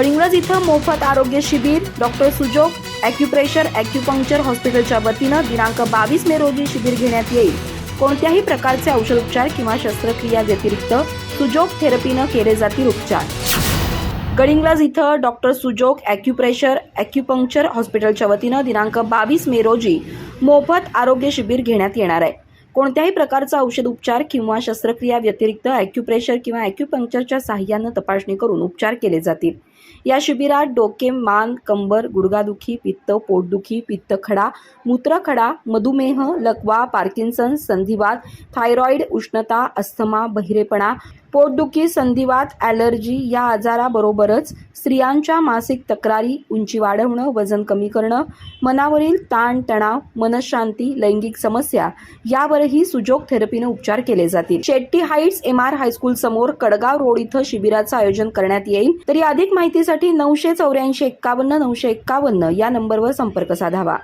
कळिंगज इथं मोफत आरोग्य शिबिर डॉक्टर सुजोग अॅक्युप्रेशर अॅक्युपंक्चर हॉस्पिटलच्या वतीनं दिनांक बावीस मे रोजी शिबिर घेण्यात येईल. कोणत्याही प्रकारचे औषधोपचार किंवा शस्त्रक्रिया व्यतिरिक्त सुजोग थेरपीनं केले जातील उपचार. गडिंग्लज इथं डॉक्टर सुजोग अॅक्युप्रेशर अॅक्युपंक्चर हॉस्पिटलच्या वतीनं दिनांक बावीस मे रोजी मोफत आरोग्य शिबिर घेण्यात येणार आहे. कोणत्याही प्रकारचा औषध उपचार किंवा शस्त्रक्रिया व्यतिरिक्त अॅक्युप्रेशर किंवा अॅक्युपंक्चरच्या साहाय्यानं तपासणी करून उपचार केले जातील. या शिबिरात डोके मान कंबर गुडघादुखी पित्त पोटदुखी पित्तखडा मूत्रखडा मधुमेह लकवा पार्किन्सन संधिवात थायरॉईड उष्णता अस्थमा बहिरेपणा पोटदुखी संधिवात ॲलर्जी या आजाराबरोबरच स्त्रियांच्या मासिक तक्रारी उंची वाढवणं वजन कमी करणं मनावरील ताण तणाव मनशांती लैंगिक समस्या यावरही सुजोग थेरपीनं उपचार केले जातील. Shetty heights M R high school समोर कडगाव रोड इथं शिबिराचं आयोजन करण्यात येईल. तरी अधिक माहिती माहितीसाठी नऊशे चौऱ्याऐंशी एक्कावन्न नऊशे एक्कावन्न या नंबरवर संपर्क साधावा.